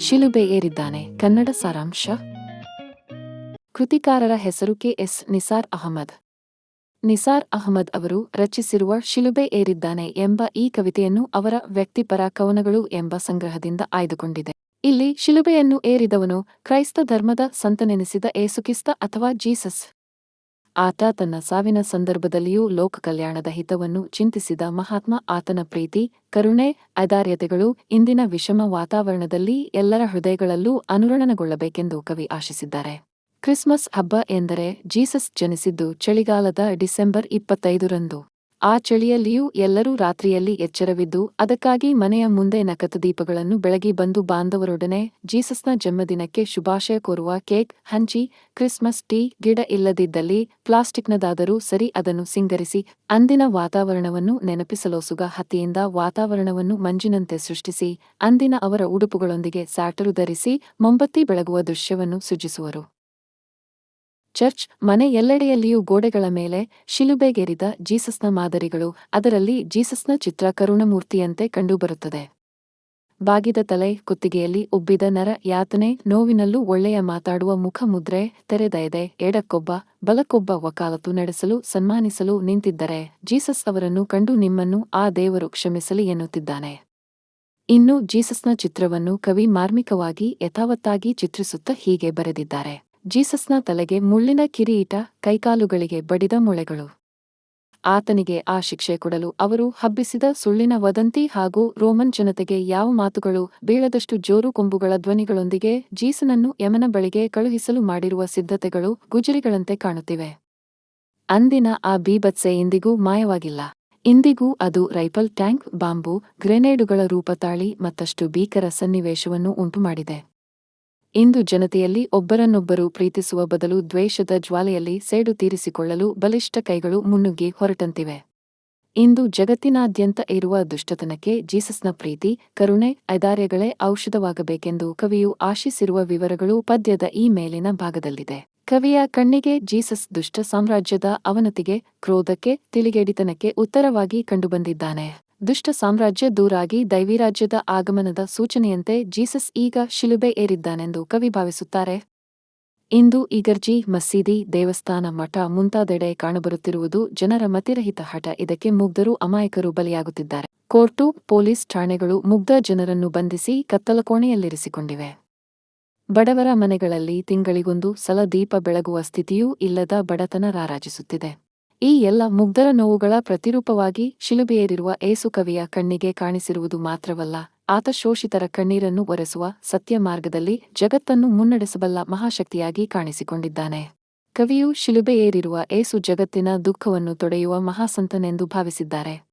ಶಿಲುಬೆ ಏರಿದ್ದಾನೆ. ಕನ್ನಡ ಸಾರಾಂಶ. ಕೃತಿಕಾರರ ಹೆಸರು ಕೆ. ಎಸ್. ನಿಸಾರ್ ಅಹಮದ್. ನಿಸಾರ್ ಅಹಮದ್ ಅವರು ರಚಿಸಿರುವ ಶಿಲುಬೆ ಏರಿದ್ದಾನೆ ಎಂಬ ಈ ಕವಿತೆಯನ್ನು ಅವರ ವ್ಯಕ್ತಿಪರ ಕವನಗಳು ಎಂಬ ಸಂಗ್ರಹದಿಂದ ಆಯ್ದುಕೊಂಡಿದೆ. ಇಲ್ಲಿ ಶಿಲುಬೆಯನ್ನು ಏರಿದವನು ಕ್ರೈಸ್ತ ಧರ್ಮದ ಸಂತನೆನಿಸಿದ ಏಸುಕಿಸ್ತ ಅಥವಾ ಜೀಸಸ್. ಆತ ತನ್ನ ಸಾವಿನ ಸಂದರ್ಭದಲ್ಲಿಯೂ ಲೋಕ ಕಲ್ಯಾಣದ ಹಿತವನ್ನು ಚಿಂತಿಸಿದ ಮಹಾತ್ಮ ಆತನ ಪ್ರೀತಿ, ಕರುಣೆ ಐದಾರ್ಯತೆಗಳು ಇಂದಿನ ವಿಷಮ ವಾತಾವರಣದಲ್ಲಿ ಎಲ್ಲರ ಹೃದಯಗಳಲ್ಲೂ ಅನುರಣನಗೊಳ್ಳಬೇಕೆಂದು ಕವಿ ಆಶಿಸಿದ್ದಾರೆ. ಕ್ರಿಸ್ಮಸ್ ಹಬ್ಬ ಎಂದರೆ ಜೀಸಸ್ ಜನಿಸಿದ್ದು ಚಳಿಗಾಲದ ಡಿಸೆಂಬರ್ ಇಪ್ಪತ್ತೈದರಂದು ಆ ಚಳಿಯಲ್ಲಿಯೂ ಎಲ್ಲರೂ ರಾತ್ರಿಯಲ್ಲಿ ಎಚ್ಚರವಿದ್ದು ಅದಕ್ಕಾಗಿ ಮನೆಯ ಮುಂದೆ ನಕತದೀಪಗಳನ್ನು ಬೆಳಗಿ ಬಂದು ಬಾಂಧವರೊಡನೆ ಜೀಸಸ್ನ ಜನ್ಮದಿನಕ್ಕೆ ಶುಭಾಶಯ ಕೋರುವ ಕೇಕ್, ಹಂಚಿ, ಕ್ರಿಸ್ಮಸ್, ಟೀ, ಗಿಡ ಇಲ್ಲದಿದ್ದಲ್ಲಿ ಪ್ಲಾಸ್ಟಿಕ್ನದಾದರೂ ಸರಿ ಅದನ್ನು ಸಿಂಗರಿಸಿ ಅಂದಿನ ವಾತಾವರಣವನ್ನು ನೆನಪಿಸಲೋಸುಗ ಹತ್ತಿಯಿಂದ ವಾತಾವರಣವನ್ನು ಮಂಜಿನಂತೆ ಸೃಷ್ಟಿಸಿ ಅಂದಿನ ಅವರ ಉಡುಪುಗಳೊಂದಿಗೆ ಸ್ಯಾಟರು ಧರಿಸಿ ಮೊಂಬತ್ತಿ ಬೆಳಗುವ ದೃಶ್ಯವನ್ನು ಸೃಜಿಸುವರು. ಚರ್ಚ್ ಮನೆ ಎಲ್ಲೆಡೆಯಲ್ಲಿಯೂ ಗೋಡೆಗಳ ಮೇಲೆ ಶಿಲುಬೆಗೇರಿದ ಜೀಸಸ್ನ ಮಾದರಿಗಳು, ಅದರಲ್ಲಿ ಜೀಸಸ್ನ ಚಿತ್ರ ಕರುಣಮೂರ್ತಿಯಂತೆ ಕಂಡುಬರುತ್ತದೆ. ಬಾಗಿದ ತಲೆ ಕುತ್ತಿಗೆಯಲ್ಲಿ ಉಬ್ಬಿದ ನರ ಯಾತನೆ, ನೋವಿನಲ್ಲೂ ಒಳ್ಳೆಯ ಮಾತಾಡುವ ಮುಖ ಮುದ್ರೆ ತೆರೆದ ಎಡಕ್ಕೊಬ್ಬ, ಬಲಕ್ಕೊಬ್ಬ ವಕಾಲತು ನಡೆಸಲು ಸನ್ಮಾನಿಸಲು ನಿಂತಿದ್ದರೆ ಜೀಸಸ್ ಅವರನ್ನು ಕಂಡು ನಿಮ್ಮನ್ನು ಆ ದೇವರು ಕ್ಷಮಿಸಲಿ ಎನ್ನುತ್ತಿದ್ದಾನೆ. ಇನ್ನು ಜೀಸಸ್ನ ಚಿತ್ರವನ್ನು ಕವಿ ಮಾರ್ಮಿಕವಾಗಿ ಯಥಾವತ್ತಾಗಿ ಚಿತ್ರಿಸುತ್ತಾ ಹೀಗೆ ಬರೆದಿದ್ದಾರೆ. ಜೀಸಸ್ನ ತಲೆಗೆ ಮುಳ್ಳಿನ ಕಿರೀಟ, ಕೈಕಾಲುಗಳಿಗೆ ಬಡಿದ ಮೊಳೆಗಳು. ಆತನಿಗೆ ಆ ಶಿಕ್ಷೆ ಕೊಡಲು ಅವರು ಹಬ್ಬಿಸಿದ ಸುಳ್ಳಿನ ವದಂತಿ ಹಾಗೂ ರೋಮನ್ ಜನತೆಗೆ ಯಾವ ಮಾತುಗಳು, ಬೀಳದಷ್ಟು ಜೋರು ಕೊಂಬುಗಳ ಧ್ವನಿಗಳೊಂದಿಗೆ ಜೀಸನನ್ನು ಯಮನ ಬಳಿಗೆ ಕಳುಹಿಸಲು ಮಾಡಿರುವ ಸಿದ್ಧತೆಗಳು ಗುಜರಿಗಳಂತೆ ಕಾಣುತ್ತಿವೆ. ಅಂದಿನ ಆ ಬೀಭತ್ಸೆ ಇಂದಿಗೂ ಮಾಯವಾಗಿಲ್ಲ. ಇಂದಿಗೂ ಅದು ರೈಫಲ್ ಟ್ಯಾಂಕ್, ಬಾಂಬು, ಗ್ರೆನೇಡುಗಳ ರೂಪ ತಾಳಿ ಮತ್ತಷ್ಟು ಭೀಕರ ಸನ್ನಿವೇಶವನ್ನು ಉಂಟುಮಾಡಿದೆ. ಇಂದು ಜನತೆಯಲ್ಲಿ ಒಬ್ಬರನ್ನೊಬ್ಬರು ಪ್ರೀತಿಸುವ ಬದಲು ದ್ವೇಷದ ಜ್ವಾಲೆಯಲ್ಲಿ ಸೇಡು ತೀರಿಸಿಕೊಳ್ಳಲು ಬಲಿಷ್ಠ ಕೈಗಳು ಮುನ್ನುಗ್ಗಿ ಹೊರಟಂತಿವೆ. ಇಂದು ಜಗತ್ತಿನಾದ್ಯಂತ ಇರುವ ದುಷ್ಟತನಕ್ಕೆ ಜೀಸಸ್ನ ಪ್ರೀತಿ, ಕರುಣೆ, ಐದಾರ್ಯಗಳೇ ಔಷಧವಾಗಬೇಕೆಂದು ಕವಿಯು ಆಶಿಸಿರುವ ವಿವರಗಳು ಪದ್ಯದ ಈ ಮೇಲಿನ ಭಾಗದಲ್ಲಿದೆ. ಕವಿಯ ಕಣ್ಣಿಗೆ ಜೀಸಸ್ ದುಷ್ಟ ಸಾಮ್ರಾಜ್ಯದ ಅವನತಿಗೆ, ಕ್ರೋಧಕ್ಕೆ, ತಿಳಿಗೇಡಿತನಕ್ಕೆ ಉತ್ತರವಾಗಿ ಕಂಡುಬಂದಿದ್ದಾನೆ. ದುಷ್ಟ ಸಾಮ್ರಾಜ್ಯ ದೂರಾಗಿ ದೈವಿರಾಜ್ಯದ ಆಗಮನದ ಸೂಚನೆಯಂತೆ ಜೀಸಸ್ ಈಗ ಶಿಲುಬೆ ಏರಿದ್ದಾನೆಂದು ಕವಿ ಭಾವಿಸುತ್ತಾರೆ. ಇಂದು ಇಗರ್ಜಿ ಮಸೀದಿ ದೇವಸ್ಥಾನ ಮಠ ಮುಂತಾದೆಡೆ ಕಾಣಬರುತ್ತಿರುವುದು ಜನರ ಮತಿರಹಿತ ಹಠ. ಇದಕ್ಕೆ ಮುಗ್ಧರು ಅಮಾಯಕರು ಬಲಿಯಾಗುತ್ತಿದ್ದಾರೆ. ಕೋರ್ಟು, ಪೊಲೀಸ್ ಠಾಣೆಗಳು ಮುಗ್ಧ ಜನರನ್ನು ಬಂಧಿಸಿ ಕತ್ತಲಕೋಣೆಯಲ್ಲಿರಿಸಿಕೊಂಡಿವೆ ಬಡವರ ಮನೆಗಳಲ್ಲಿ ತಿಂಗಳಿಗೊಂದು ಸಲ ದೀಪ ಬೆಳಗುವ ಸ್ಥಿತಿಯೂ ಇಲ್ಲದ ಬಡತನ ರಾರಾಜಿಸುತ್ತಿದೆ. ಈ ಎಲ್ಲ ಮುಗ್ಧರ ನೋವುಗಳ ಪ್ರತಿರೂಪವಾಗಿ ಶಿಲುಬೆಯೇರಿರುವ ಏಸು ಕವಿಯ ಕಣ್ಣಿಗೆ ಕಾಣಿಸಿರುವುದು ಮಾತ್ರವಲ್ಲ, ಆತ ಶೋಷಿತರ ಕಣ್ಣೀರನ್ನು ಒರೆಸುವ ಸತ್ಯ ಮಾರ್ಗದಲ್ಲಿ ಜಗತ್ತನ್ನು ಮುನ್ನಡೆಸಬಲ್ಲ ಮಹಾಶಕ್ತಿಯಾಗಿ ಕಾಣಿಸಿಕೊಂಡಿದ್ದಾನೆ. ಕವಿಯು ಶಿಲುಬೆಯೇರಿರುವ ಏಸು ಜಗತ್ತಿನ ದುಃಖವನ್ನು ತೊಡೆಯುವ ಮಹಾಸಂತನೆಂದು ಭಾವಿಸಿದ್ದಾರೆ.